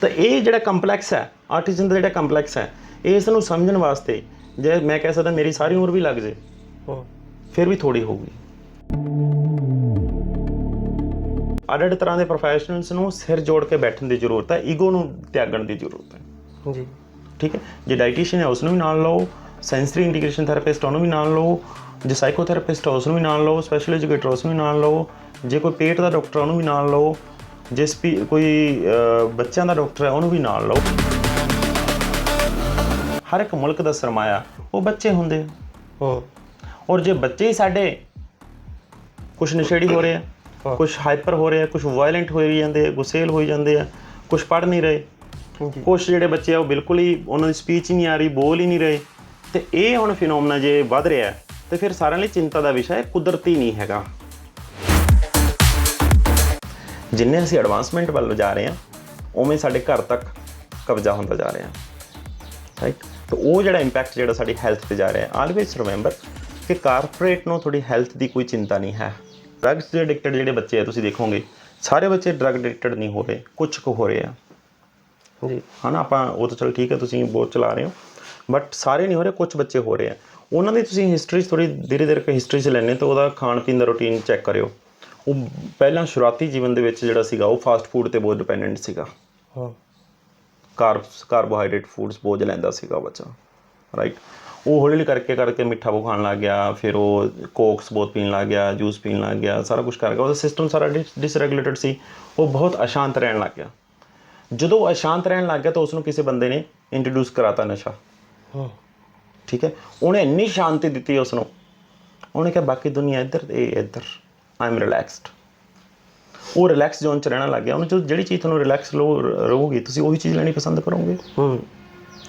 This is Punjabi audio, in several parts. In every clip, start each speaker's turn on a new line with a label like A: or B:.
A: ਤਾਂ ਇਹ ਜਿਹੜਾ ਕੰਪਲੈਕਸ ਹੈ ਆਰਟਿਜ਼ਨ ਦਾ ਜਿਹੜਾ ਕੰਪਲੈਕਸ ਹੈ ਇਸ ਨੂੰ ਸਮਝਣ ਵਾਸਤੇ ਜੇ ਮੈਂ ਕਹਿ ਸਕਦਾ ਮੇਰੀ ਸਾਰੀ ਉਮਰ ਵੀ ਲੱਗ ਜੇ ਫਿਰ ਵੀ ਥੋੜੀ ਹੋਊਗੀ। ਅੱਡ-ਅੱਡ ਤਰ੍ਹਾਂ ਦੇ ਪ੍ਰੋਫੈਸ਼ਨਲਸ ਨੂੰ ਸਿਰ ਜੋੜ ਕੇ ਬੈਠਣ ਦੀ ਜ਼ਰੂਰਤ ਹੈ ਈਗੋ ਨੂੰ ਤਿਆਗਣ ਦੀ ਜ਼ਰੂਰਤ ਹੈ।
B: ਜੀ।
A: ਠੀਕ ਹੈ? ਜੇ ਡਾਈਟੀਸ਼ੀਅਨ ਹੈ ਉਸ ਨੂੰ ਵੀ ਨਾਲ ਲਓ ਸੈਂਸਰੀ ਇੰਟੀਗ੍ਰੇਸ਼ਨ ਥੈਰੇਪਿਸਟ ਉਹਨੂੰ ਵੀ ਨਾਲ ਲਓ ਜੇ ਸਾਈਕੋਥੈਰੇਪਿਸਟ ਹੈ ਉਸ ਨੂੰ ਵੀ ਨਾਲ ਲਓ ਸਪੈਸ਼ਲ ਐਜੂਕੇਟਰ ਉਸ ਨੂੰ ਵੀ ਨਾਲ ਲਓ ਜੇ ਕੋਈ ਪੇਟ ਦਾ ਡਾਕਟਰ ਉਹਨੂੰ ਵੀ ਨਾਲ ਲਓ ਜੇ ਕੋਈ ਬੱਚਿਆਂ ਦਾ ਡਾਕਟਰ ਹੈ ਉਹਨੂੰ ਵੀ ਨਾਲ ਲਓ। ਹਰ ਇੱਕ ਮੁਲਕ ਦਾ ਸਰਮਾਇਆ ਉਹ ਬੱਚੇ ਹੁੰਦੇ
B: ਹੂੰ।
A: ਔਰ ਜੇ ਬੱਚੇ ਹੀ ਸਾਡੇ ਕੁਝ ਨਸ਼ੇੜੀ ਹੋ ਰਹੇ ਆ। ਕੁਝ ਹਾਈਪਰ ਹੋ ਰਹੇ ਆ ਕੁਝ ਵਾਇਲੈਂਟ ਹੋਈ ਜਾਂਦੇ ਆ ਗੁਸੇਲ ਹੋਈ ਜਾਂਦੇ ਆ ਕੁਝ ਪੜ ਨਹੀਂ ਰਹੇ ਕੁਝ ਜਿਹੜੇ ਬੱਚੇ ਆ ਉਹ ਬਿਲਕੁਲ ਹੀ ਉਹਨਾਂ ਦੀ ਸਪੀਚ ਹੀ ਨਹੀਂ ਆ ਰਹੀ ਬੋਲ ਹੀ ਨਹੀਂ ਰਹੇ। ਤੇ ਇਹ ਹੁਣ ਫਿਨੋਮਨਾ ਜੇ ਵੱਧ ਰਿਹਾ ਤੇ ਫਿਰ ਸਾਰਿਆਂ ਲਈ ਚਿੰਤਾ ਦਾ ਵਿਸ਼ਾ ਹੈ ਕੁਦਰਤੀ ਨਹੀਂ ਹੈਗਾ। ਜਿੰਨੇ ਅਸੀਂ ਐਡਵਾਂਸਮੈਂਟ ਵੱਲ ਜਾ ਰਹੇ ਹਾਂ ਉਵੇਂ ਸਾਡੇ ਘਰ ਤੱਕ ਕਬਜ਼ਾ ਹੁੰਦਾ ਜਾ ਰਿਹਾ। ਰਾਈਟ ਤਾਂ ਉਹ ਜਿਹੜਾ ਇੰਪੈਕਟ ਜਿਹੜਾ ਸਾਡੀ ਹੈਲਥ ਤੇ ਜਾ ਰਿਹਾ ਹੈ ਆਲਵੇਸ ਰਿਮੈਂਬਰ ਕਿ ਕਾਰਪੋਰੇਟ ਨੂੰ ਤੁਹਾਡੀ ਹੈਲਥ ਦੀ ਕੋਈ ਚਿੰਤਾ ਨਹੀਂ ਹੈ। ਡਰੱਗਸ ਦੇ ਐਡਿਕਟਡ ਜਿਹੜੇ ਬੱਚੇ ਆ ਤੁਸੀਂ ਦੇਖੋਗੇ ਸਾਰੇ ਬੱਚੇ ਡਰੱਗ ਐਡਿਕਟਡ ਨਹੀਂ ਹੋ ਰਹੇ ਕੁਝ ਕੁ ਹੋ ਰਹੇ ਆ।
B: ਜੀ।
A: ਹਨਾ ਆਪਾਂ ਉਹ ਤਾਂ ਚਲੋ ਠੀਕ ਹੈ ਤੁਸੀਂ ਬਹੁਤ ਚਲਾ ਰਹੇ ਹੋ ਬਟ ਸਾਰੇ ਨਹੀਂ ਹੋ ਰਹੇ ਕੁਝ ਬੱਚੇ ਹੋ ਰਹੇ ਆ। ਉਹਨਾਂ ਦੀ ਤੁਸੀਂ ਹਿਸਟਰੀ ਥੋੜੀ ਧੀਰੇ ਧੀਰੇ ਕੇ ਹਿਸਟਰੀ 'ਚ ਲੈਣੇ ਤਾਂ ਉਹਦਾ ਖਾਣ ਪੀਣ ਦਾ ਰੁਟੀਨ ਚੈੱਕ ਕਰਿਓ। ਉਹ ਪਹਿਲਾਂ ਸ਼ੁਰੂਆਤੀ ਜੀਵਨ ਦੇ ਵਿੱਚ ਜਿਹੜਾ ਸੀਗਾ ਉਹ ਫਾਸਟ ਫੂਡ ਤੇ ਬਹੁਤ ਡਿਪੈਂਡੈਂਟ ਸੀਗਾ।
B: ਹੂੰ।
A: ਕਾਰਬਸ ਕਾਰਬੋਹਾਈਡਰੇਟ ਫੂਡਸ ਬਹੁਤ ਲੈਂਦਾ ਸੀਗਾ ਬੱਚਾ ਰਾਈਟ ਉਹ ਹੌਲੀ ਹੌਲੀ ਕਰਕੇ ਕਰਕੇ ਮਿੱਠਾ ਬਹੁਤ ਖਾਣ ਲੱਗ ਗਿਆ ਫਿਰ ਉਹ ਕੋਕਸ ਬਹੁਤ ਪੀਣ ਲੱਗ ਗਿਆ ਜੂਸ ਪੀਣ ਲੱਗ ਗਿਆ ਸਾਰਾ ਕੁਝ ਕਰ ਗਿਆ ਉਹਦਾ ਸਿਸਟਮ ਸਾਰਾ ਡਿਸਰੈਗੂਲੇਟਡ ਸੀ। ਉਹ ਬਹੁਤ ਅਸ਼ਾਂਤ ਰਹਿਣ ਲੱਗ ਗਿਆ। ਜਦੋਂ ਉਹ ਅਸ਼ਾਂਤ ਰਹਿਣ ਲੱਗ ਗਿਆ ਤਾਂ ਉਸ ਨੂੰ ਕਿਸੇ ਬੰਦੇ ਨੇ ਇੰਟਰੋਡਿਊਸ ਕਰਾਤਾ ਨਸ਼ਾ।
B: ਹੂੰ।
A: ਠੀਕ ਹੈ? ਉਹਨੇ ਇੰਨੀ ਸ਼ਾਂਤੀ ਦਿੱਤੀ ਉਸ ਨੂੰ ਉਹਨੇ ਕਿਹਾ ਬਾਕੀ ਦੁਨੀਆ ਇੱਧਰ ਤੇ ਇੱਧਰ। ਆਈ ਐਮ ਰਿਲੈਕਸਡ ਉਹ ਰਿਲੈਕਸ ਜ਼ੋਨ ਚ ਰਹਿਣਾ ਲੱਗ ਗਿਆ। ਉਹਨੂੰ ਜਿਹੜੀ ਚੀਜ਼ ਤੁਹਾਨੂੰ ਰਿਲੈਕਸ ਲੋ ਰਹੂਗੀ ਤੁਸੀਂ ਉਹੀ ਚੀਜ਼ ਲੈਣੀ ਪਸੰਦ ਕਰੋਗੇ।
B: ਹੂੰ।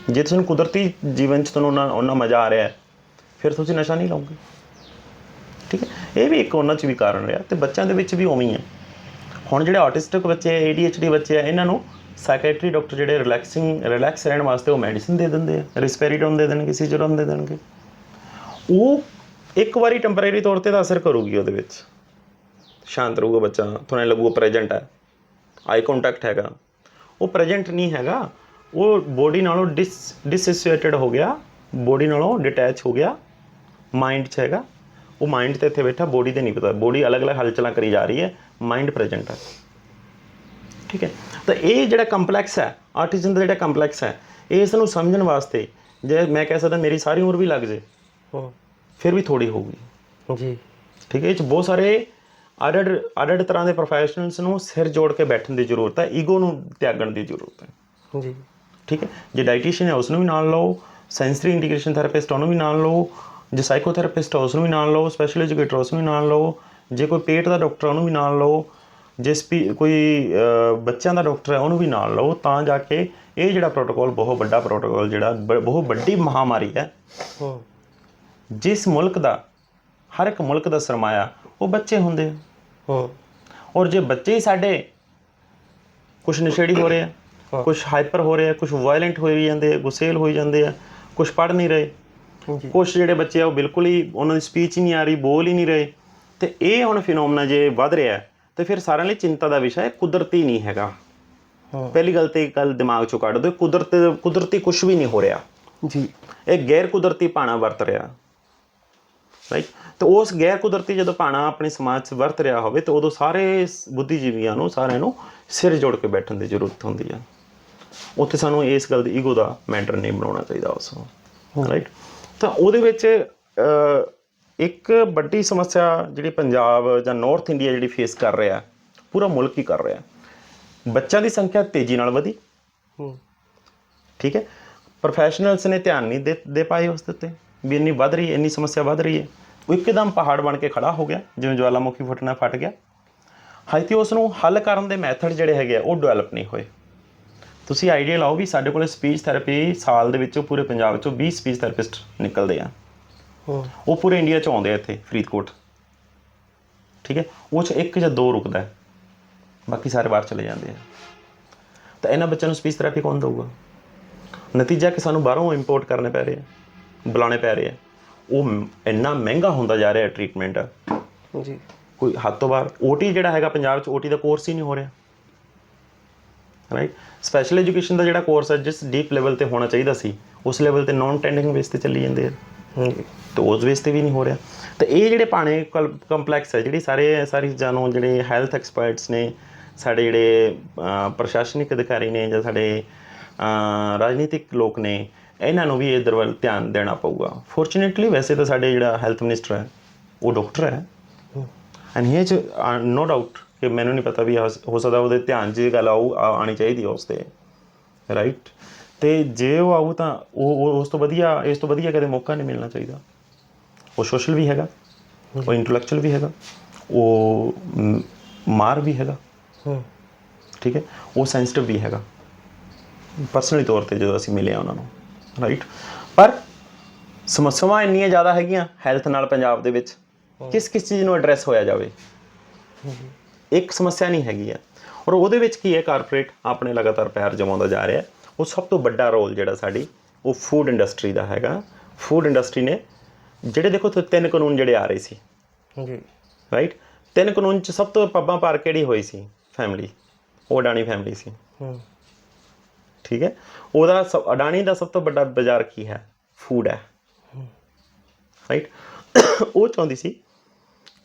A: ਜੇ ਤੁਹਾਨੂੰ ਕੁਦਰਤੀ ਜੀਵਨ ਚ ਤੁਹਾਨੂੰ ਉਹਨਾਂ ਉਹਨਾਂ ਮਜ਼ਾ ਆ ਰਿਹਾ ਹੈ ਫਿਰ ਤੁਸੀਂ ਨਸ਼ਾ ਨਹੀਂ ਲਓਗੇ। ਠੀਕ ਹੈ? ਇਹ ਵੀ ਇੱਕ ਉਹਨਾਂ ਚ ਵੀ ਕਾਰਨ ਰਿਹਾ ਤੇ ਬੱਚਿਆਂ ਦੇ ਵਿੱਚ ਵੀ ਉਵੇਂ ਹੀ ਹੈ। ਹੁਣ ਜਿਹੜੇ ਆਟਿਸਟਿਕ ਬੱਚੇ ADHD ਬੱਚੇ ਆ ਇਹਨਾਂ ਨੂੰ ਸਾਈਕੈਟਰੀ ਡਾਕਟਰ ਜਿਹੜੇ ਰਿਲੈਕਸਿੰਗ ਰਿਲੈਕਸ ਰਹਿਣ ਵਾਸਤੇ ਉਹ ਮੈਡੀਸਿਨ ਦੇ ਦਿੰਦੇ ਆ। ਰਿਸਪੈਰੀਡੋਨ ਦੇ ਦੇਣਗੇ ਸੀਜਰੋਨ ਦੇ ਦੇਣਗੇ। ਉਹ ਇੱਕ ਵਾਰੀ ਟੈਂਪਰੇਰੀ ਤੌਰ ਤੇ ਤਾਂ ਅਸਰ ਕਰੂਗੀ ਉਹਦੇ ਵਿੱਚ। ਸ਼ਾਂਤ ਰਹੂਗਾ ਬੱਚਾ ਤੁਹਾਨੂੰ ਲੱਗੂਗਾ ਪ੍ਰੈਜ਼ੈਂਟ ਹੈ। ਆਈ ਕੰਟੈਕਟ ਹੈਗਾ। ਉਹ ਪ੍ਰੈਜ਼ੈਂਟ ਨਹੀਂ ਹੈਗਾ ਉਹ ਬੋਡੀ ਨਾਲੋਂ ਡਿਸ ਡਿਸੋਸੀਏਟਡ ਹੋ ਗਿਆ ਬੋਡੀ ਨਾਲੋਂ ਡਿਟੈਚ ਹੋ ਗਿਆ ਮਾਈਂਡ 'ਚ ਹੈਗਾ। ਉਹ ਮਾਈਂਡ ਤੇ ਇੱਥੇ ਬੈਠਾ ਬੋਡੀ ਤੇ ਨਹੀਂ ਪਤਾ। ਬੋਡੀ ਅਲੱਗ-ਅਲੱਗ ਹਲਚਲਾਂ ਕਰੀ ਜਾ ਰਹੀ ਹੈ ਮਾਈਂਡ ਪ੍ਰੈਜ਼ੈਂਟ ਹੈ। ਠੀਕ ਹੈ? ਤਾਂ ਇਹ ਜਿਹੜਾ ਕੰਪਲੈਕਸ ਹੈ ਆਰਟਿਜ਼ਨ ਦਾ ਜਿਹੜਾ ਕੰਪਲੈਕਸ ਹੈ ਇਸ ਨੂੰ ਸਮਝਣ ਵਾਸਤੇ ਜੇ ਮੈਂ ਕਹਿ ਸਕਦਾ ਮੇਰੀ ਸਾਰੀ ਉਮਰ ਵੀ ਲੱਗ ਜੇ
B: ਹੂੰ।
A: ਫਿਰ ਵੀ ਥੋੜੀ ਹੋਊਗੀ।
B: ਜੀ।
A: ਠੀਕ ਹੈ? ਇਹ 'ਚ ਬਹੁਤ ਸਾਰੇ ਅੱਡ ਅੱਡ ਤਰ੍ਹਾਂ ਦੇ ਪ੍ਰੋਫੈਸ਼ਨਲਸ ਨੂੰ ਸਿਰ ਜੋੜ ਕੇ ਬੈਠਣ ਦੀ ਜ਼ਰੂਰਤ ਹੈ ਈਗੋ ਨੂੰ ਤਿਆਗਣ ਦੀ ਜ਼ਰੂਰਤ ਹੈ।
B: ਜੀ।
A: ਠੀਕ ਹੈ? ਜੇ ਡਾਈਟੀਸ਼ੀਅਨ ਹੈ ਉਸ ਨੂੰ ਵੀ ਨਾਲ ਲਓ ਸੈਂਸਰੀ ਇੰਟੀਗ੍ਰੇਸ਼ਨ ਥੈਰੇਪਿਸਟ ਉਹਨੂੰ ਵੀ ਨਾਲ ਲਓ ਜੇ ਸਾਈਕੋਥੈਰੇਪਿਸਟ ਹੈ ਉਸ ਨੂੰ ਵੀ ਨਾਲ ਲਓ ਸਪੈਸ਼ਲ ਐਜੂਕੇਟਰ ਉਸ ਨੂੰ ਵੀ ਨਾਲ ਲਓ ਜੇ ਕੋਈ ਪੇਟ ਦਾ ਡਾਕਟਰ ਉਹਨੂੰ ਵੀ ਨਾਲ ਲਓ ਜੇ ਸਪੀ ਕੋਈ ਬੱਚਿਆਂ ਦਾ ਡਾਕਟਰ ਹੈ ਉਹਨੂੰ ਵੀ ਨਾਲ ਲਓ ਤਾਂ ਜਾ ਕੇ ਇਹ ਜਿਹੜਾ ਪ੍ਰੋਟੋਕਾਲ ਬਹੁਤ ਵੱਡਾ ਪ੍ਰੋਟੋਕਾਲ ਜਿਹੜਾ ਬਹੁਤ ਵੱਡੀ ਮਹਾਮਾਰੀ ਹੈ।
B: ਹੂੰ।
A: ਜਿਸ ਮੁਲਕ ਦਾ ਹਰ ਇੱਕ ਮੁਲਕ ਦਾ ਸਰਮਾਇਆ ਉਹ ਬੱਚੇ ਹੁੰਦੇ ਆ।
B: ਹੂੰ।
A: ਔਰ ਜੇ ਬੱਚੇ ਹੀ ਸਾਡੇ ਕੁਝ ਨਸ਼ੇੜੀ ਹੋ ਰਹੇ ਆ। ਕੁਝ ਹਾਈਪਰ ਹੋ ਰਹੇ ਆ ਕੁਝ ਵਾਇਲੈਂਟ ਹੋਈ ਜਾਂਦੇ ਆ ਗੁਸੇਲ ਹੋਈ ਜਾਂਦੇ ਆ ਕੁਝ ਪੜ ਨਹੀਂ ਰਹੇ
B: ਜੀ
A: ਕੁਝ ਜਿਹੜੇ ਬੱਚੇ ਆ ਉਹ ਬਿਲਕੁਲ ਹੀ ਉਹਨਾਂ ਦੀ ਸਪੀਚ ਹੀ ਨਹੀਂ ਆ ਰਹੀ ਬੋਲ ਹੀ ਨਹੀਂ ਰਹੇ। ਤੇ ਇਹ ਹੁਣ ਫਿਨੋਮਨਾ ਜੇ ਵੱਧ ਰਿਹਾ ਤੇ ਫਿਰ ਸਾਰਿਆਂ ਲਈ ਚਿੰਤਾ ਦਾ ਵਿਸ਼ਾ ਹੈ ਕੁਦਰਤੀ ਨਹੀਂ ਹੈਗਾ। ਪਹਿਲੀ ਗੱਲ ਤੇ ਗੱਲ ਦਿਮਾਗ ਚੋਂ ਕੱਢ ਦਿਓ ਕੁਦਰਤ ਕੁਦਰਤੀ ਕੁਝ ਵੀ ਨਹੀਂ ਹੋ ਰਿਹਾ।
B: ਜੀ।
A: ਇਹ ਗੈਰ ਕੁਦਰਤੀ ਪਾਣਾ ਵਰਤ ਰਿਹਾ। ਰਾਈਟ ਤੇ ਉਸ ਗੈਰ ਕੁਦਰਤੀ ਜਦੋਂ ਪਾਣਾ ਆਪਣੇ ਸਮਾਜ 'ਚ ਵਰਤ ਰਿਹਾ ਹੋਵੇ ਤੇ ਉਦੋਂ ਸਾਰੇ ਬੁੱਧੀਜੀਵੀਆਂ ਨੂੰ ਸਾਰਿਆਂ ਨੂੰ ਸਿਰ ਜੋੜ ਕੇ ਬੈਠਣ ਦੀ ਜ਼ਰੂਰਤ ਹੁੰਦੀ ਆ। ਉੱਥੇ ਸਾਨੂੰ ਇਸ ਗੱਲ ਦੀ ਈਗੋ ਦਾ ਮੈਟਰ ਨਹੀਂ ਬਣਾਉਣਾ ਚਾਹੀਦਾ ਉਸ ਨੂੰ ਰਾਈਟ ਤਾਂ ਉਹਦੇ ਵਿੱਚ ਇੱਕ ਵੱਡੀ ਸਮੱਸਿਆ ਜਿਹੜੀ ਪੰਜਾਬ ਜਾਂ ਨਾਰਥ ਇੰਡੀਆ ਜਿਹੜੀ ਫੇਸ ਕਰ ਰਿਹਾ ਪੂਰਾ ਮੁਲਕ ਹੀ ਕਰ ਰਿਹਾ। ਬੱਚਿਆਂ ਦੀ ਸੰਖਿਆ ਤੇਜ਼ੀ ਨਾਲ ਵਧੀ।
B: ਹੂੰ।
A: ਠੀਕ ਹੈ। ਪ੍ਰੋਫੈਸ਼ਨਲਸ ਨੇ ਧਿਆਨ ਨਹੀਂ ਦੇ ਦੇ ਪਾਏ ਉਸ ਉੱਤੇ। ਵੀ ਇੰਨੀ ਵੱਧ ਰਹੀ ਹੈ ਇੰਨੀ ਸਮੱਸਿਆ ਵੱਧ ਰਹੀ ਹੈ। ਉਹ ਇੱਕਦਮ ਪਹਾੜ ਬਣ ਕੇ ਖੜਾ ਹੋ ਗਿਆ ਜਿਵੇਂ ਜਵਾਲਾਮੁਖੀ ਫੁੱਟਣਾ ਫਟ ਗਿਆ। ਹਾਈਤੀ ਉਸ ਨੂੰ ਹੱਲ ਕਰਨ ਦੇ ਮੈਥਡ ਜਿਹੜੇ ਹੈਗੇ ਆ ਉਹ ਡਿਵੈਲਪ ਨਹੀਂ ਹੋਏ। ਤੁਸੀਂ ਆਈਡੀਆ ਲਾਓ ਵੀ ਸਾਡੇ ਕੋਲੇ ਸਪੀਚ ਥੈਰੇਪੀ ਸਾਲ ਦੇ ਵਿੱਚੋਂ ਪੂਰੇ ਪੰਜਾਬ ਵਿੱਚੋਂ 20 ਸਪੀਚ ਥੈਰੇਪਿਸਟ ਨਿਕਲਦੇ ਆ। ਉਹ ਪੂਰੇ ਇੰਡੀਆ 'ਚ ਆਉਂਦੇ ਆ ਇੱਥੇ ਫਰੀਦਕੋਟ। ਠੀਕ ਹੈ? ਉਹ 'ਚ ਇੱਕ ਜਾਂ ਦੋ ਰੁਕਦਾ ਬਾਕੀ ਸਾਰੇ ਬਾਹਰ ਚਲੇ ਜਾਂਦੇ ਆ। ਤਾਂ ਇਹਨਾਂ ਬੱਚਿਆਂ ਨੂੰ ਸਪੀਚ ਥੈਰੇਪੀ ਕੌਣ ਦਊਗਾ? ਨਤੀਜਾ ਕਿ ਸਾਨੂੰ ਬਾਹਰੋਂ ਇੰਪੋਰਟ ਕਰਨੇ ਪੈ ਰਹੇ ਆ ਬੁਲਾਉਣੇ ਪੈ ਰਹੇ ਆ। ਉਹ ਇੰਨਾ ਮਹਿੰਗਾ ਹੁੰਦਾ ਜਾ ਰਿਹਾ ਟ੍ਰੀਟਮੈਂਟ
B: ਜੀ।
A: ਕੋਈ ਹੱਦ ਤੋਂ ਬਾਹਰ ਓਟੀ ਜਿਹੜਾ ਹੈਗਾ ਪੰਜਾਬ 'ਚ ਓਟੀ ਦਾ ਕੋਰਸ ਹੀ ਨਹੀਂ ਹੋ ਰਿਹਾ। ਰਾਈਟ ਸਪੈਸ਼ਲ ਐਜੂਕੇਸ਼ਨ ਦਾ ਜਿਹੜਾ ਕੋਰਸ ਹੈ ਜਿਸ ਡੀਪ ਲੈਵਲ ਤੇ ਹੋਣਾ ਚਾਹੀਦਾ ਸੀ ਉਸ ਲੈਵਲ ਤੇ ਨਾਨ ਟੈਂਡਿੰਗ ਬੇਸ ਤੇ ਚੱਲੀ ਜਾਂਦੇ ਆ। ਤੇ ਉਸ ਬੇਸ ਤੇ ਵੀ ਨਹੀਂ ਹੋ ਰਿਹਾ। ਤੇ ਇਹ ਜਿਹੜੇ ਪਾਣੇ ਕੰਪਲੈਕਸ ਹੈ ਜਿਹੜੀ ਸਾਰੇ ਸਾਰੀ ਚੀਜ਼ਾਂ ਨੂੰ ਜਿਹੜੇ ਹੈਲਥ ਐਕਸਪਰਟਸ ਨੇ ਸਾਡੇ ਜਿਹੜੇ ਪ੍ਰਸ਼ਾਸਨਿਕ ਅਧਿਕਾਰੀ ਨੇ ਜਾਂ ਸਾਡੇ ਰਾਜਨੀਤਿਕ ਲੋਕ ਨੇ ਇਹਨਾਂ ਨੂੰ ਵੀ ਇਧਰ ਵੱਲ ਧਿਆਨ ਦੇਣਾ ਪਊਗਾ। ਫੋਰਚੂਨੇਟਲੀ ਵੈਸੇ ਤਾਂ ਸਾਡੇ ਜਿਹੜਾ ਹੈਲਥ ਮਿਨਿਸਟਰ ਹੈ ਉਹ ਡਾਕਟਰ ਹੈ। ਐਂਡ ਹੀ ਚ ਨੋ ਡਾਊਟ ਕਿ ਮੈਨੂੰ ਨਹੀਂ ਪਤਾ ਵੀ ਹੋ ਸਕਦਾ ਉਹਦੇ ਧਿਆਨ 'ਚ ਇਹ ਗੱਲ ਆਊ ਆ- ਆਉਣੀ ਚਾਹੀਦੀ ਹੈ ਉਸ ਤੇ। ਰਾਈਟ ਤੇ ਜੇ ਉਹ ਆਊ ਤਾਂ ਉਹ ਉਸ ਤੋਂ ਵਧੀਆ ਇਸ ਤੋਂ ਵਧੀਆ ਕਦੇ ਮੌਕਾ ਨਹੀਂ ਮਿਲਣਾ ਚਾਹੀਦਾ। ਉਹ ਸੋਸ਼ਲ ਵੀ ਹੈਗਾ ਉਹ ਇੰਟੈਲੈਕਚੁਅਲ ਵੀ ਹੈਗਾ ਉਹ ਮਾਰ ਵੀ ਹੈਗਾ।
B: ਹੂੰ।
A: ਠੀਕ ਹੈ? ਉਹ ਸੈਂਸਿਟਿਵ ਵੀ ਹੈਗਾ। ਪਰਸਨਲੀ ਤੌਰ ਤੇ ਜਦੋਂ ਅਸੀਂ ਮਿਲੇ ਆ ਉਹਨਾਂ ਨੂੰ। ਰਾਈਟ ਪਰ ਸਮੱਸਿਆਵਾਂ ਇੰਨੀਆਂ ਜ਼ਿਆਦਾ ਹੈਗੀਆਂ ਹੈਲਥ ਨਾਲ ਪੰਜਾਬ ਦੇ ਵਿੱਚ ਕਿਸ ਕਿਸ ਚੀਜ਼ ਨੂੰ ਐਡਰੈਸ ਹੋਇਆ ਜਾਵੇ? ਇੱਕ ਸਮੱਸਿਆ ਨਹੀਂ ਹੈਗੀ ਆ। ਔਰ ਉਹਦੇ ਵਿੱਚ ਕੀ ਹੈ ਕਾਰਪੋਰੇਟ ਆਪਣੇ ਲਗਾਤਾਰ ਪੈਰ ਜਮਾਉਂਦਾ ਜਾ ਰਿਹਾ। ਉਹ ਸਭ ਤੋਂ ਵੱਡਾ ਰੋਲ ਜਿਹੜਾ ਸਾਡੀ ਉਹ ਫੂਡ ਇੰਡਸਟਰੀ ਦਾ ਹੈਗਾ। ਫੂਡ ਇੰਡਸਟਰੀ ਨੇ ਜਿਹੜੇ ਦੇਖੋ ਤੇ ਤਿੰਨ ਕਾਨੂੰਨ ਜਿਹੜੇ ਆ ਰਹੇ ਸੀ।
B: ਜੀ।
A: ਰਾਈਟ ਤਿੰਨ ਕਾਨੂੰਨ ਚ ਸਭ ਤੋਂ ਪੱਬਾਂ ਪਾਰ ਕਿਹੜੀ ਹੋਈ ਸੀ? ਫੈਮਿਲੀ ਉਹ ਅਡਾਣੀ ਫੈਮਿਲੀ ਸੀ।
B: ਹੂੰ।
A: ਠੀਕ ਹੈ? ਉਹਦਾ ਸਭ- ਅਡਾਣੀ ਦਾ ਸਭ ਤੋਂ ਵੱਡਾ ਬਾਜ਼ਾਰ ਕੀ ਹੈ? ਫੂਡ ਹੈ। ਰਾਈਟ ਉਹ ਚਾਹੁੰਦੀ ਸੀ,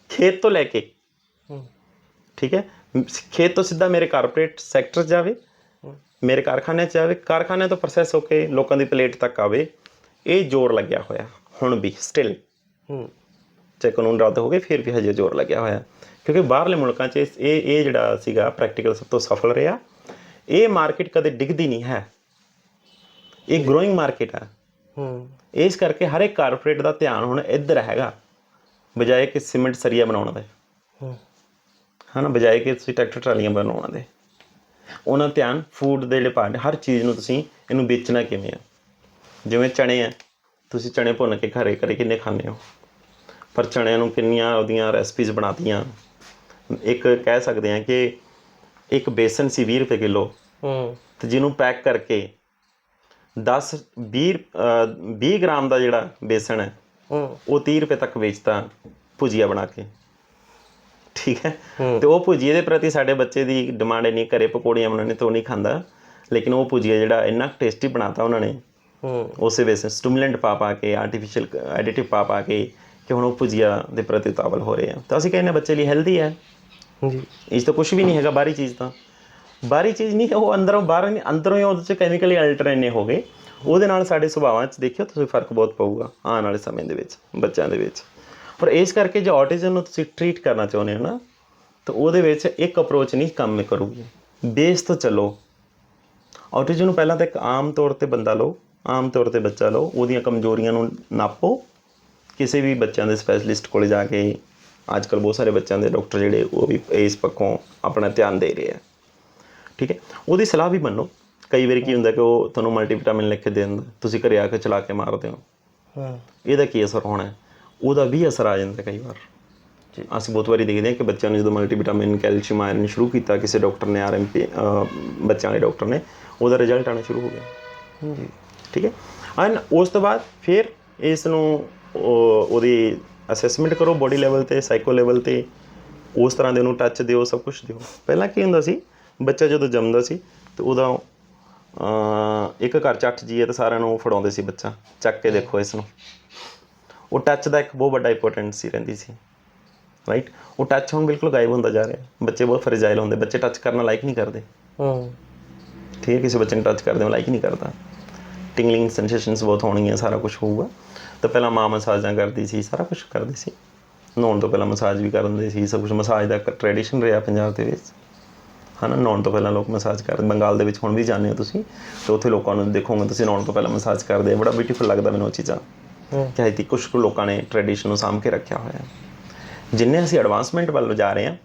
A: ਖੇਤ ਤੋਂ ਲੈ ਕੇ। ਠੀਕ ਹੈ? ਖੇਤ ਤੋਂ ਸਿੱਧਾ ਮੇਰੇ ਕਾਰਪੋਰੇਟ ਸੈਕਟਰ 'ਚ ਜਾਵੇ, ਮੇਰੇ ਕਾਰਖਾਨੇ 'ਚ ਜਾਵੇ ਕਾਰਖਾਨੇ ਤੋਂ ਪ੍ਰੋਸੈਸ ਹੋ ਕੇ ਲੋਕਾਂ ਦੀ ਪਲੇਟ ਤੱਕ ਆਵੇ, ਇਹ ਜ਼ੋਰ ਲੱਗਿਆ ਹੋਇਆ, ਹੁਣ ਵੀ ਸਟਿਲ
B: ਹੂੰ
A: ਚਾਹੇ ਕਾਨੂੰਨ ਰੱਦ ਹੋ ਗਏ, ਫਿਰ ਵੀ ਹਜੇ ਜ਼ੋਰ ਲੱਗਿਆ ਹੋਇਆ। ਕਿਉਂਕਿ ਬਾਹਰਲੇ ਮੁਲਕਾਂ 'ਚ ਇਸ- ਇਹ ਇਹ ਜਿਹੜਾ ਸੀਗਾ ਪ੍ਰੈਕਟੀਕਲ ਸਭ ਤੋਂ ਸਫਲ ਰਿਹਾ। ਇਹ ਮਾਰਕੀਟ ਕਦੇ ਡਿੱਗਦੀ ਨਹੀਂ ਹੈ। ਇਹ ਗਰੋਇੰਗ ਮਾਰਕੀਟ ਹੈ
B: ਹੂੰ।
A: ਇਸ ਕਰਕੇ ਹਰ ਇੱਕ ਕਾਰਪੋਰੇਟ ਦਾ ਧਿਆਨ ਹੁਣ ਇੱਧਰ ਹੈਗਾ ਬਜਾਏ ਕਿ ਸੀਮੈਂਟ ਸਰੀਆ ਬਣਾਉਣ ਦੇ।
B: ਹੂੰ।
A: ਹਨਾ ਬਜਾਏ ਕਿ ਤੁਸੀਂ ਟਰੈਕਟਰ ਟਰਾਲੀਆਂ ਬਣਾਉਣ ਦੇ। ਉਹਨਾਂ ਧਿਆਨ ਫੂਡ ਦੇ ਜਿਹੜੇ ਪਾਰਟ ਹਰ ਚੀਜ਼ ਨੂੰ ਤੁਸੀਂ ਇਹਨੂੰ ਵੇਚਣਾ ਕਿਵੇਂ ਆ? ਜਿਵੇਂ ਚਣੇ ਆ ਤੁਸੀਂ ਚਣੇ ਭੁੰਨ ਕੇ ਘਰੇ ਘਰੇ ਕਿੰਨੇ ਖਾਂਦੇ ਹੋ? ਪਰ ਚਣਿਆਂ ਨੂੰ ਕਿੰਨੀਆਂ ਉਹਦੀਆਂ ਰੈਸਪੀਜ਼ ਬਣਾਤੀਆਂ? ਇੱਕ ਕਹਿ ਸਕਦੇ ਆ ਕਿ ਇੱਕ ਬੇਸਨ ਸੀ 20 ਰੁਪਏ ਕਿਲੋ।
B: ਹੂੰ।
A: ਤੇ ਜਿਹਨੂੰ ਪੈਕ ਕਰਕੇ 10 20 ਅ, 20 ਗ੍ਰਾਮ ਦਾ ਜਿਹੜਾ ਬੇਸਣ ਹੈ
B: ਹੂੰ।
A: ਉਹ 30 ਰੁਪਏ ਤੱਕ ਵੇਚਤਾ ਭੁਜੀਆ ਬਣਾ ਕੇ। ਠੀਕ ਹੈ। ਤੇ ਉਹ ਭੁਜੀਏ ਦੇ ਪ੍ਰਤੀ ਸਾਡੇ ਬੱਚੇ ਦੀ ਡਿਮਾਂਡ ਨਹੀਂ ਘਰੇ ਪਕੌੜੀਆਂ ਬਣਾਉਣੇ ਤੋਂ ਨਹੀਂ ਖਾਂਦਾ। ਲੇਕਿਨ ਉਹ ਭੁਜੀਆ ਜਿਹੜਾ ਇੰਨਾ ਟੇਸਟੀ ਬਣਾਤਾ ਉਹਨਾਂ ਨੇ
B: ਹੂੰ।
A: ਉਸੇ ਵੇਸ ਸਟਿਮੂਲੈਂਟ ਪਾ ਪਾ ਕੇ ਆਰਟੀਫੀਸ਼ੀਅਲ ਐਡੀਟਿਵ ਪਾ ਪਾ ਕੇ ਕਿ ਹੁਣ ਉਹ ਭੁਜੀਆ ਦੇ ਪ੍ਰਤੀ ਉਤਾਵਲ ਹੋ ਰਹੇ ਆ। ਤਾਂ ਅਸੀਂ ਕਹਿੰਦੇ ਬੱਚੇ ਲਈ ਹੈਲਦੀ ਹੈ।
B: ਜੀ
A: ਇਸ ਤਾਂ ਕੁਝ ਵੀ ਨਹੀਂ ਹੈਗਾ ਬਾਹਰੀ ਚੀਜ਼ ਤਾਂ। ਬਾਹਰੀ ਚੀਜ਼ ਨਹੀਂ, ਉਹ ਅੰਦਰੋਂ, ਬਾਹਰੋਂ ਨਹੀਂ, ਅੰਦਰੋਂ ਹੀ ਉਹਦੇ ਚ ਕੈਮੀਕਲੀ ਅਲਟਰ ਇੰਨੇ ਹੋ ਗਏ। ਉਹਦੇ ਨਾਲ ਸਾਡੇ ਸੁਭਾਵਾਂ 'ਚ ਦੇਖਿਓ, ਤੁਸੀਂ ਫ਼ਰਕ ਬਹੁਤ ਪਊਗਾ, ਆਉਣ ਵਾਲੇ ਸਮੇਂ ਦੇ ਵਿੱਚ, ਬੱਚਿਆਂ ਦੇ ਵਿੱਚ। ਪਰ ਇਸ ਕਰਕੇ ਜੇ ਆਟਿਜ਼ਮ ਨੂੰ ਤੁਸੀਂ ਟ੍ਰੀਟ ਕਰਨਾ ਚਾਹੁੰਦੇ ਹੋ ਨਾ, ਤਾਂ ਉਹਦੇ ਵਿੱਚ ਇੱਕ ਅਪਰੋਚ ਨਹੀਂ ਕੰਮ ਕਰੂਗੀ। ਬੇਸ ਤੋਂ ਚੱਲੋ। ਆਟਿਜ਼ਮ ਨੂੰ ਪਹਿਲਾਂ ਤਾਂ ਇੱਕ ਆਮ ਤੌਰ ਤੇ ਬੰਦਾ ਲਓ, ਆਮ ਤੌਰ ਤੇ ਬੱਚਾ ਲਓ, ਉਹਦੀਆਂ ਕਮਜ਼ੋਰੀਆਂ ਨੂੰ ਨਾਪੋ। ਕਿਸੇ ਵੀ ਬੱਚਿਆਂ ਦੇ ਸਪੈਸ਼ਲਿਸਟ ਕੋਲੇ ਜਾ ਕੇ ਅੱਜ ਕੱਲ ਬਹੁਤ ਸਾਰੇ ਬੱਚਿਆਂ ਦੇ ਡਾਕਟਰ ਜਿਹੜੇ ਉਹ ਵੀ ਇਸ ਪੱਖੋਂ ਆਪਣਾ ਧਿਆਨ ਦੇ ਰਹੇ ਆ। ਠੀਕ ਹੈ? ਉਹਦੀ ਸਲਾਹ ਵੀ ਮੰਨੋ। ਕਈ ਵਾਰੀ ਕੀ ਹੁੰਦਾ ਕਿ ਉਹ ਤੁਹਾਨੂੰ ਮਲਟੀਵਿਟਾਮਿਨ ਲਿਖ ਕੇ ਦੇ ਦਿੰਦਾ ਤੁਸੀਂ ਘਰੇ ਆ ਕੇ ਚਲਾ ਕੇ ਮਾਰਦੇ ਹੋ।
B: ਹਾਂ।
A: ਇਹਦਾ ਕੀ ਅਸਰ ਹੋਣਾ ਉਹਦਾ ਵੀ ਅਸਰ ਆ ਜਾਂਦਾ ਕਈ ਵਾਰ।
B: ਜੀ।
A: ਅਸੀਂ ਬਹੁਤ ਵਾਰੀ ਦੇਖਦੇ ਹਾਂ ਕਿ ਬੱਚਿਆਂ ਨੂੰ ਜਦੋਂ ਮਲਟੀਵਿਟਾਮਿਨ ਕੈਲਸ਼ੀਅਮ ਆਇਰਨ ਸ਼ੁਰੂ ਕੀਤਾ ਕਿਸੇ ਡਾਕਟਰ ਨੇ ਆਰਐਮਪੀ ਬੱਚਿਆਂ ਵਾਲੇ ਡਾਕਟਰ ਨੇ ਉਹਦਾ ਰਿਜ਼ਲਟ ਆਉਣਾ ਸ਼ੁਰੂ ਹੋ ਗਿਆ।
B: ਜੀ।
A: ਠੀਕ ਹੈ? ਐਂਡ ਉਸ ਤੋਂ ਬਾਅਦ ਫਿਰ ਇਸ ਨੂੰ ਉਹ- ਉਹਦੀ ਅਸੈਸਮੈਂਟ ਕਰੋ ਬੋਡੀ ਲੈਵਲ ਤੇ ਸਾਈਕੋ ਲੈਵਲ ਤੇ ਉਸ ਤਰ੍ਹਾਂ ਦੇ ਉਹਨੂੰ ਟੱਚ ਦਿਓ ਸਭ ਕੁਝ ਦਿਓ। ਪਹਿਲਾਂ ਕੀ ਹੁੰਦਾ ਸੀ ਬੱਚਾ ਜਦੋਂ ਜੰਮਦਾ ਸੀ ਤੇ ਉਹਦਾ ਇੱਕ ਘਰ 'ਚ ਅੱਠ ਜੀ ਹੈ ਤੇ ਸਾਰਿਆਂ ਨੂੰ ਫੜਾਉਂਦੇ ਸੀ ਬੱਚਾ। ਚੱਕ ਕੇ ਦੇਖੋ ਇਸ ਨੂੰ। ਉਹ ਟੱਚ ਦਾ ਇੱਕ ਬਹੁਤ ਵੱਡਾ ਇੰਪੋਰਟੈਂਸ ਰਹਿੰਦੀ ਸੀ। ਰਾਈਟ ਉਹ ਟੱਚ ਹੁਣ ਬਿਲਕੁਲ ਗਾਇਬ ਹੁੰਦਾ ਜਾ ਰਿਹਾ। ਬੱਚੇ ਬਹੁਤ ਫਰਜਾਈਲ ਹੁੰਦੇ। ਬੱਚੇ ਟੱਚ ਕਰਨਾ ਲਾਈਕ ਨਹੀਂ ਕਰਦੇ।
B: ਹੂੰ।
A: ਠੀਕ ਹੈ ਕਿਸੇ ਬੱਚੇ ਨੂੰ ਟੱਚ ਕਰਦੇ ਹੋ ਲਾਈਕ ਨਹੀਂ ਕਰਦਾ। ਟਿੰਗਲਿੰਗ ਸੈਂਸੇਸ਼ਨਸ ਬਹੁਤ ਹੋਣਗੀਆਂ ਸਾਰਾ ਕੁਝ ਹੋਊਗਾ। ਤਾਂ ਪਹਿਲਾਂ ਮਾਂ ਮਸਾਜਾਂ ਕਰਦੀ ਸੀ ਸਾਰਾ ਕੁਝ ਕਰਦੀ ਸੀ। ਨਹਾਉਣ ਤੋਂ ਪਹਿਲਾਂ ਮਸਾਜ ਵੀ ਕਰ ਦਿੰਦੇ ਸੀ ਸਭ ਕੁਝ ਮਸਾਜ ਦਾ ਟ੍ਰੈਡੀਸ਼ਨ ਰਿਹਾ ਪੰਜਾਬ ਦੇ ਵਿੱਚ। ਹਨਾ ਨਹਾਉਣ ਤੋਂ ਪਹਿਲਾਂ ਲੋਕ ਮਸਾਜ ਕਰਦੇ ਬੰਗਾਲ ਦੇ ਵਿੱਚ ਹੁਣ ਵੀ ਜਾਂਦੇ ਹੋ ਤੁਸੀਂ ਤੇ ਉੱਥੇ ਲੋਕਾਂ ਨੂੰ ਦੇਖੋਗੇ ਤੁਸੀਂ ਨਹਾਉਣ ਤੋਂ ਪਹਿਲਾਂ ਮਸਾਜ ਕਰਦੇ ਆ ਬੜਾ ਬਿਊਟੀਫੁਲ ਲੱਗਦਾ ਮੈਨੂੰ ਉਹ ਚੀਜ਼ਾਂ। ਕਿ ਹਜੇ ਕੁਝ ਕੁ ਲੋਕਾਂ ਨੇ ਟ੍ਰੈਡੀਸ਼ਨ ਨੂੰ ਸਾਂਭ ਕੇ ਰੱਖਿਆ ਹੋਇਆ। ਹੈ ਜਿੰਨੇ ਅਸੀਂ ਐਡਵਾਂਸਮੈਂਟ ਵੱਲ ਜਾ ਰਹੇ ਹਾਂ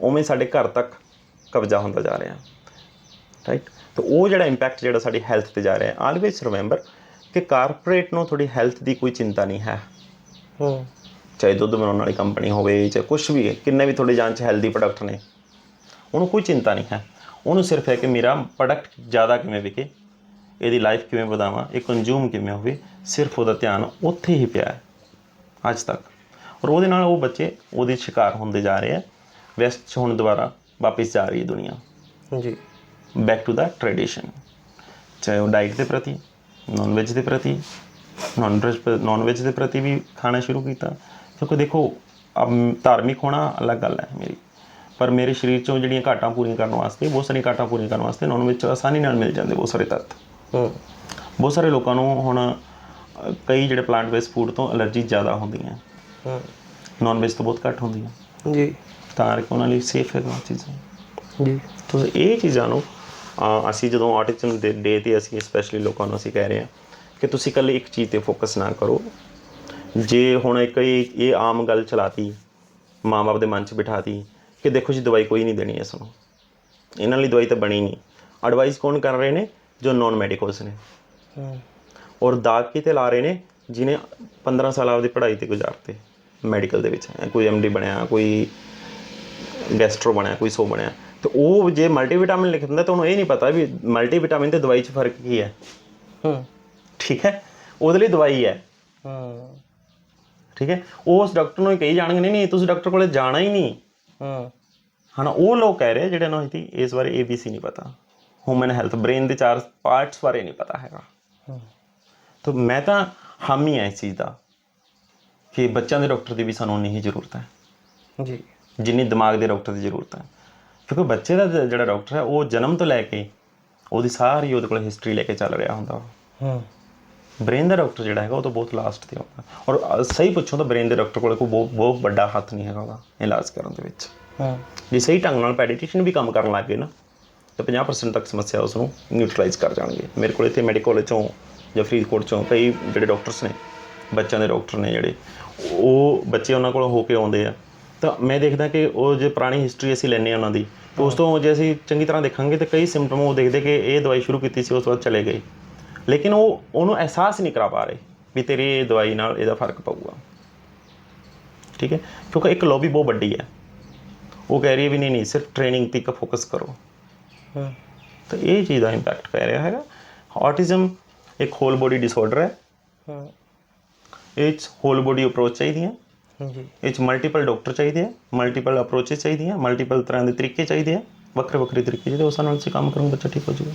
A: ਉਵੇਂ ਸਾਡੇ ਘਰ ਤੱਕ ਕਬਜ਼ਾ ਹੁੰਦਾ ਜਾ ਰਿਹਾ। ਰਾਈਟ ਤਾਂ ਉਹ ਜਿਹੜਾ ਇੰਪੈਕਟ ਜਿਹੜਾ ਸਾਡੀ ਹੈਲਥ ਤੇ ਜਾ ਰਿਹਾ ਹੈ ਆਲਵੇਸ ਰਿਮੈਂਬਰ ਕਿ ਕਾਰਪੋਰੇਟ ਨੂੰ ਤੁਹਾਡੀ ਹੈਲਥ ਦੀ ਕੋਈ ਚਿੰਤਾ ਨਹੀਂ ਹੈ।
B: ਹੂੰ।
A: ਚਾਹੇ ਦੁੱਧ ਬਣਾਉਣ ਵਾਲੀ ਕੰਪਨੀ ਹੋਵੇ ਚਾਹੇ ਕੁਝ ਵੀ ਹੈ ਕਿੰਨੇ ਵੀ ਤੁਹਾਡੀ ਜਾਨ 'ਚ ਹੈਲਦੀ ਪ੍ਰੋਡਕਟ ਨੇ ਉਹਨੂੰ ਕੋਈ ਚਿੰਤਾ ਨਹੀਂ ਹੈ। ਉਹਨੂੰ ਸਿਰਫ ਹੈ ਕਿ ਮੇਰਾ ਪ੍ਰੋਡਕਟ ਜ਼ਿਆਦਾ ਕਿਵੇਂ ਵਿਕੇ ਇਹਦੀ ਲਾਈਫ ਕਿਵੇਂ ਵਧਾਵਾਂ ਇਹ ਕੰਜ਼ੂਮ ਕਿਵੇਂ ਹੋਵੇ ਸਿਰਫ ਉਹਦਾ ਧਿਆਨ ਉੱਥੇ ਹੀ ਪਿਆ ਹੈ ਅੱਜ ਤੱਕ। ਔਰ ਉਹਦੇ ਨਾਲ ਉਹ ਬੱਚੇ ਉਹਦੇ ਸ਼ਿਕਾਰ ਹੁੰਦੇ ਜਾ ਰਹੇ ਆ ਵੈਸਟ ਹੁਣ ਦੁਬਾਰਾ ਵਾਪਸ ਜਾ ਰਹੀ ਹੈ ਦੁਨੀਆ।
B: ਜੀ।
A: ਬੈਕ ਟੂ ਦਾ ਟ੍ਰੈਡੀਸ਼ਨ ਚਾਹੇ ਉਹ ਡਾਈਟ ਦੇ ਪ੍ਰਤੀ ਨਾਨ ਵੈਜ ਦੇ ਪ੍ਰਤੀ ਨਾਨ ਵੈਜ ਨਾਨ ਵੈਜ ਦੇ ਪ੍ਰਤੀ ਵੀ ਖਾਣਾ ਸ਼ੁਰੂ ਕੀਤਾ। ਕਿਉਂਕਿ ਦੇਖੋ ਅਬ ਧਾਰਮਿਕ ਹੋਣਾ ਅਲੱਗ ਗੱਲ ਹੈ ਮੇਰੀ। ਪਰ ਮੇਰੇ ਸਰੀਰ ਚੋਂ ਜਿਹੜੀਆਂ ਘਾਟਾਂ ਪੂਰੀਆਂ ਕਰਨ ਵਾਸਤੇ ਬਹੁਤ ਸਾਰੀਆਂ ਘਾਟਾਂ ਪੂਰੀਆਂ ਕਰਨ ਵਾਸਤੇ ਨਾਨ ਵੈਜ ਆਸਾਨੀ ਨਾਲ ਮਿਲ ਜਾਂਦੇ ਬਹੁਤ ਸਾਰੇ ਤੱਤ।
B: ਹੂੰ।
A: ਬਹੁਤ ਸਾਰੇ ਲੋਕਾਂ ਨੂੰ ਹੁਣ ਕਈ ਜਿਹੜੇ ਪਲਾਂਟ ਬੇਸ ਫੂਡ ਤੋਂ ਅਲਰਜੀ ਜ਼ਿਆਦਾ ਹੁੰਦੀਆਂ।
B: ਹੂੰ।
A: ਨਾਨ ਵੈਜ ਤੋਂ ਬਹੁਤ ਘੱਟ ਹੁੰਦੀਆਂ।
B: ਜੀ।
A: ਤਾਂ ਕਰਕੇ ਉਹਨਾਂ ਲਈ ਸੇਫ ਹੈਗਾ ਉਹ ਚੀਜ਼ਾਂ।
B: ਜੀ।
A: ਤੁਸੀਂ ਇਹ ਚੀਜ਼ਾਂ ਨੂੰ ਅਸੀਂ ਜਦੋਂ ਆਟਿਜ਼ਮ ਦੇ ਡੇ ਤੇ ਅਸੀਂ ਸਪੈਸ਼ਲੀ ਲੋਕਾਂ ਨੂੰ ਅਸੀਂ ਕਹਿ ਰਹੇ ਹਾਂ ਕਿ ਤੁਸੀਂ ਇਕੱਲੇ ਇੱਕ ਚੀਜ਼ ਤੇ ਫੋਕਸ ਨਾ ਕਰੋ। ਜੇ ਹੁਣ ਇੱਕ ਇਹ ਆਮ ਗੱਲ ਚਲਾਤੀ ਮਾਂ-ਬਾਪ ਦੇ ਮਨ 'ਚ ਬਿਠਾਤੀ ਕਿ ਦੇਖੋ ਜੀ ਦਵਾਈ ਕੋਈ ਨਹੀਂ ਦੇਣੀ ਇਸ ਨੂੰ। ਇਹਨਾਂ ਲਈ ਦਵਾਈ ਤਾਂ ਬਣੀ ਨਹੀਂ। ਐਡਵਾਈਸ ਕੌਣ ਕਰ ਰਹੇ ਨੇ? ਜੋ ਨਾਨ ਮੈਡੀਕਲਸ ਨੇ ਔਰ ਦਾਗ ਕਿਤੇ ਲਾ ਰਹੇ ਨੇ ਜਿਨੇ 15 ਸਾਲ ਆਪਦੀ ਪੜ੍ਹਾਈ ਤੇ ਗੁਜ਼ਾਰਤੇ। ਮੈਡੀਕਲ ਦੇ ਵਿੱਚ ਕੋਈ ਐਮਡੀ ਬਣਿਆ ਕੋਈ ਗੈਸਟਰੋ ਬਣਿਆ ਕੋਈ ਸੋ ਬਣਿਆ। ਤੇ ਉਹ ਜੇ ਮਲਟੀਵਿਟਾਮਿਨ ਲਿਖ ਦਿੰਦਾ ਤਾਂ ਉਹਨੂੰ ਇਹ ਨਹੀਂ ਪਤਾ ਵੀ ਮਲਟੀਵਿਟਾਮਿਨ ਤੇ ਦਵਾਈ 'ਚ ਫ਼ਰਕ ਕੀ ਹੈ।
B: ਹੂੰ।
A: ਠੀਕ ਹੈ? ਉਹਦੇ ਲਈ ਦਵਾਈ ਹੈ।
B: ਹੂੰ।
A: ਠੀਕ ਹੈ? ਉਸ ਡਾਕਟਰ ਨੂੰ ਹੀ ਕਹੀ ਜਾਣਗੇ ਨਹੀਂ ਨਹੀਂ ਤੁਸੀਂ ਡਾਕਟਰ ਕੋਲੇ ਜਾਣਾ ਹੀ ਨਹੀਂ।
B: ਹੂੰ।
A: ਹਨਾ ਉਹ ਲੋਕ ਕਹਿ ਰਹੇ ਜਿਹੜੇ ਨੂੰ ਇਸ ਬਾਰੇ ABC ਨਹੀਂ ਪਤਾ। ਹਿਊਮਨ ਹੈਲਥ ਬ੍ਰੇਨ ਦੇ ਚਾਰ ਪਾਰਟਸ ਬਾਰੇ ਨਹੀਂ ਪਤਾ ਹੈਗਾ।
B: ਹੂੰ।
A: ਤਾਂ ਮੈਂ ਤਾਂ ਹਾਮੀ ਹਾਂ ਇਸ ਚੀਜ਼ ਦਾ ਕਿ ਬੱਚਿਆਂ ਦੇ ਡਾਕਟਰ ਦੀ ਵੀ ਸਾਨੂੰ ਉਨੀ ਹੀ ਜ਼ਰੂਰਤ ਹੈ।
B: ਜੀ।
A: ਜਿੰਨੀ ਦਿਮਾਗ ਦੇ ਡਾਕਟਰ ਦੀ ਜ਼ਰੂਰਤ ਹੈ। ਕਿਉਂਕਿ ਬੱਚੇ ਦਾ ਜਿਹੜਾ ਡਾਕਟਰ ਹੈ ਉਹ ਜਨਮ ਤੋਂ ਲੈ ਕੇ ਉਹਦੀ ਸਾਰੀ ਉਹਦੇ ਕੋਲ ਹਿਸਟਰੀ ਲੈ ਕੇ ਚੱਲ ਰਿਹਾ ਹੁੰਦਾ
B: ਹੂੰ।
A: ਬ੍ਰੇਨ ਦਾ ਡਾਕਟਰ ਜਿਹੜਾ ਹੈਗਾ ਉਹ ਤਾਂ ਬਹੁਤ ਲਾਸਟ ਤੇ ਆਉਂਦਾ। ਔਰ ਸਹੀ ਪੁੱਛੋ ਤਾਂ ਬ੍ਰੇਨ ਦੇ ਡਾਕਟਰ ਕੋਲ ਕੋਈ ਬਹੁਤ ਬਹੁਤ ਵੱਡਾ ਹੱਥ ਨਹੀਂ ਹੈਗਾ ਉਹਦਾ ਇਲਾਜ ਕਰਨ ਦੇ ਵਿੱਚ।
B: ਹੂੰ।
A: ਜੇ ਸਹੀ ਢੰਗ ਨਾਲ ਪੈਡੀਟੀਸ਼ੀਅਨ ਵੀ ਕੰਮ ਕਰਨ ਲੱਗ ਗਏ ਨਾ ਤਾਂ 50% ਤੱਕ ਸਮੱਸਿਆ ਉਸ ਨੂੰ ਨਿਊਟਰਲਾਈਜ਼ ਕਰ ਜਾਣਗੇ। ਮੇਰੇ ਕੋਲ ਇੱਥੇ ਮੈਡੀਕਲ ਕਾਲਜ ਚੋਂ ਜਾਂ ਫਰੀਦਕੋਟ ਚੋਂ ਕਈ ਜਿਹੜੇ ਡਾਕਟਰਸ ਨੇ ਬੱਚਿਆਂ ਦੇ ਡਾਕਟਰ ਨੇ ਜਿਹੜੇ ਉਹ ਬੱਚੇ ਉਹਨਾਂ ਕੋਲ ਹੋ ਕੇ ਆਉਂਦੇ ਆ। ਤਾਂ ਮੈਂ ਦੇਖਦਾ ਕਿ ਉਹ ਜੇ ਪੁਰਾਣੀ ਹਿਸਟਰੀ ਅਸੀਂ ਲੈਂਦੇ ਹਾਂ ਉਹਨਾਂ ਦੀ ਤਾਂ ਉਸ ਤੋਂ ਜੇ ਅਸੀਂ ਚੰਗੀ ਤਰ੍ਹਾਂ ਦੇਖਾਂਗੇ ਤਾਂ ਕਈ ਸਿੰਪਟਮ ਉਹ ਦੇਖਦੇ ਕਿ ਇਹ ਦਵਾਈ ਸ਼ੁਰੂ ਕੀਤੀ ਸੀ ਉਸ ਤੋਂ ਬਾਅਦ ਚਲੇ ਗਏ। ਲੇਕਿਨ ਉਹ ਉਹਨੂੰ ਅਹਿਸਾਸ ਨਹੀਂ ਕਰਾ ਪਾ ਰਹੇ ਵੀ ਤੇਰੀ ਇਹ ਦਵਾਈ ਨਾਲ ਇਹਦਾ ਫ਼ਰਕ ਪਊਗਾ। ਠੀਕ ਹੈ? ਕਿਉਂਕਿ ਇੱਕ ਲੌਬੀ ਬਹੁਤ ਵੱਡੀ ਹੈ। ਉਹ ਕਹਿ ਰਹੀ ਹੈ ਵੀ ਨਹੀਂ ਨਹੀਂ ਸਿਰਫ ਟ੍ਰੇਨਿੰਗ ਤੇ ਇੱਕ ਫੋਕਸ ਕਰੋ।
B: ਹੂੰ।
A: ਤਾਂ ਇਹ ਚੀਜ਼ ਦਾ ਇੰਪੈਕਟ ਪੈ ਰਿਹਾ ਹੈਗਾ। ਆਟਿਜ਼ਮ ਇੱਕ ਹੋਲ ਬੋਡੀ ਡਿਸਆਰਡਰ ਹੈ।
B: ਹੂੰ।
A: ਇਹ ਹੋਲ ਬੋਡੀ ਅਪਰੋਚ ਚਾਹੀਦੀ ਹੈ।
B: ਜੀ
A: ਇਹ 'ਚ ਮਲਟੀਪਲ ਡਾਕਟਰ ਚਾਹੀਦੇ ਆ ਮਲਟੀਪਲ ਅਪਰੋਚਸ ਚਾਹੀਦੀਆਂ ਮਲਟੀਪਲ ਤਰ੍ਹਾਂ ਦੇ ਤਰੀਕੇ ਚਾਹੀਦੇ ਆ, ਵੱਖਰੇ ਵੱਖਰੇ ਤਰੀਕੇ ਜਿਹੜੇ ਉਸ ਨਾਲ ਅਸੀਂ ਕੰਮ ਕਰੂੰ ਬੱਚਾ ਠੀਕ ਹੋ ਜਾਊਗਾ।